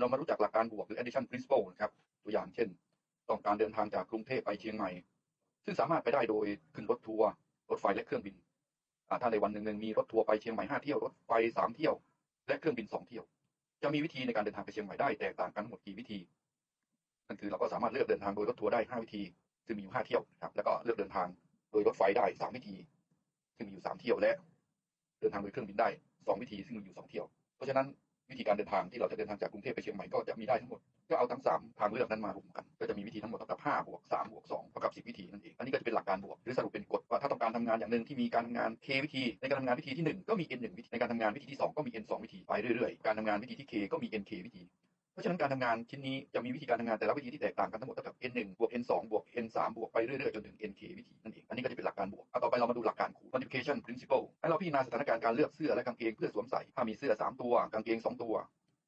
เรามารู้จักหลักการบวกหรือ addition principle นะครับตัวอย่างเช่น ต้องการเดินทางจากกรุงเทพไปเชียงใหม่ ซึ่งสามารถไปได้โดยขึ้นรถทัวร์รถไฟและเครื่องบินถ้าในวันหนึ่งมีรถทัวร์ไปเชียงใหม่ห้าเที่ยวรถไฟสามเที่ยว และเครื่องบินสองเที่ยว จะมีวิธีในการเดินทางไปเชียงใหม่ได้แตกต่างกันทั้งหมดกี่วิธีนั่นคือเราก็สามารถเลือกเดินทางโดยรถทัวร์ได้ห้าวิธีซึ่งมีอยู่ห้าเที่ยวนะครับแล้วก็เลือกเดินทางโดยรถไฟได้สามวิธี ซึ่งมีอยู่สามเที่ยวและ เดินทางโดยเครื่องบินได้สองวิธีซึ่งมีอยู่สองเที่ยว เพราะฉะนั้น วิธีการเดินทางที่เราจะเดินทางจากกรุงเทพไปเชียงใหม่ก็จะมีได้ทั้งหมด ก็เอาทั้งสามทางเลือกนั้นมารวมกัน ก็จะมีวิธีทั้งหมดเท่ากับห้าบวกสามบวกสองเท่ากับสิบวิธีนั่นเอง อันนี้ก็จะเป็นหลักการบวก หรือสรุปเป็นกฎว่าถ้าต้องการทำงานอย่างหนึ่งที่มีการทำงาน k วิธี ในการทำงานวิธีที่หนึ่งก็มี n หนึ่งวิธี ในการทำงานวิธีที่สองก็มี n สองวิธี ไปเรื่อยๆ การทำงานวิธีที่ k ก็มี n k วิธี เพราะฉะนั้นการทำงานชิ้นนี้จะมีวิธีการทำงานแต่ละวิธีที่แตกต่างกันทั้งหมดตั้งแต่ n 1บวก n 2บวก n 3บวกไปเรื่อยๆจนถึง n k วิธีนั่นเอง อันนี้ก็จะเป็นหลักการบวกเอาต่อไปเรามาดูหลักการคูณ multiplication principle ให้เราพิจารณาสถานการณ์การเลือกเสื้อและกางเกงเพื่อสวมใส่ ถ้ามีเสื้อ 3 ตัว กางเกง 2 ตัว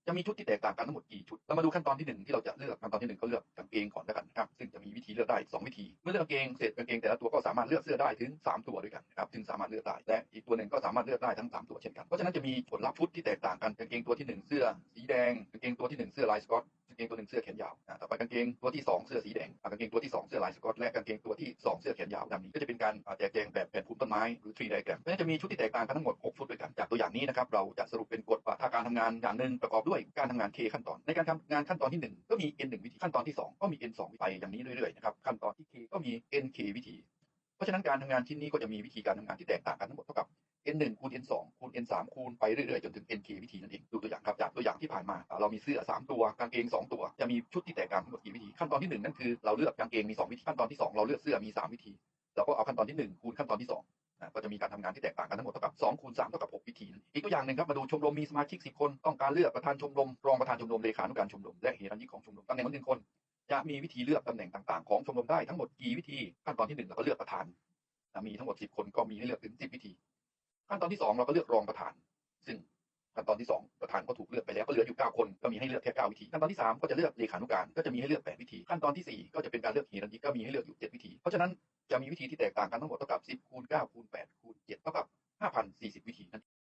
จะมีชุดที่แตกต่างกันทั้งหมดกี่ชุด เรามาดูขั้นตอนที่หนึ่งที่เราจะเลือกขั้นตอนที่หนึ่งก็เลือกกางเกงก่อนแล้วกันนะครับ ซึ่งจะมีวิธีเลือกได้สองวิธี เมื่อเลือกกางเกงเสร็จกางเกงแต่ละตัวก็สามารถเลือกเสื้อได้ถึงสามตัวด้วยกันนะครับ ถึงสามารถเลือกได้ และอีกตัวหนึ่งก็สามารถเลือกได้ทั้งสามตัวเช่นกัน เพราะฉะนั้นจะมีผลลัพธ์ชุดที่แตกต่างกัน กางเกงตัวที่หนึ่งเสื้อสีแดง กางเกงตัวที่หนึ่งเสื้อลายสกอต งเกงตัวหนึ่งเสื้อแขนยาวต่อไปกางเกงตัวที่สองเสื้อสีแดงกางเกงตัวที่สองเสื้อลายสก๊อตและกางเกงตัวที่สองเสื้อแขนยาวดังนี้ก็จะเป็นการแจกแจงแบบแผนภูมิต้นไม้หรือ tree diagram เพราะฉะนั้นจะมีชุดที่แตกต่างกันทั้งหมด 6 ชุดด้วยกัน จากตัวอย่างนี้นะครับเราจะสรุปเป็นกฎว่าถ้าการทำงานอย่างหนึ่งประกอบด้วยการทำงาน K ขั้นตอน ในการทำงานขั้นตอนที่หนึ่งก็มี N หนึ่งวิธีขั้นตอนที่สองก็มี N สองวิธีไปอย่างนี้เรื่อยๆนะครับขั้นตอนที่ K ก็มี NK วิธี เพราะฉะนั้นการทำงานชิ้นนี้ก็จะมีวิธีการทำงานที่แตกต่างกันทั้งหมดเท่ากับ n 1คูณ n 2คูณ n 3คูณไปเรื่อยๆ จนถึง nk วิธีนั่นเองดูตัวอย่างครับจากตัวอย่างที่ผ่านมา เรามีเสื้อ 3 ตัวกางเกง 2 ตัวจะมีชุดที่แตกต่างทั้งหมดกี่วิธีขั้นตอนที่ 1 นั่นคือเราเลือกกางเกงมี 2 วิธีขั้นตอนที่ 2 เราเลือกเสื้อมี 3 วิธีเราก็เอาขั้นตอนที่ 1 คูณขั้นตอนที่2อ่าก็จะมีการทำงานที่แตกต่างกันทั้งหมดเท่ากับ2คูณ3เท่ากับ 6 วิธี อีกตัวอย่างหนึ่งครับมาดูชมรมมีสมาชิก 10 คน ต้องการเลือกประธานชมรมรองประธานชมรมเลขานุการชมรมและเฮรัญยิกของชมรมตำแหน่งละหนึ่งคน จะมีวิธีเลือกตำแหน่งต่างๆของชมรมได้ทั้งหมดกี่วิธีขั้นตอนที่หนึ่งเราก็เลือกประธานอ่ามีทั้งหมด 10 คนก็มีให้เลือกถึง 10 วิธี ขั้นตอนที่สองเราก็เลือกรองประธาน ซึ่งขั้นตอนที่สองประธานก็ถูกเลือกไปแล้วก็เหลืออยู่เก้าคนก็มีให้เลือกแค่เก้าวิธีขั้นตอนที่สามก็จะเลือกเลขานุการก็จะมีให้เลือกแปดวิธี ขั้นตอนที่สี่ก็จะเป็นการเลือกเฮรันยิกก็มีให้เลือกอยู่เจ็ดวิธี เพราะฉะนั้นจะมีวิธีที่แตกต่างกันทั้งหมดเท่ากับสิบคูณเก้าคูณแปด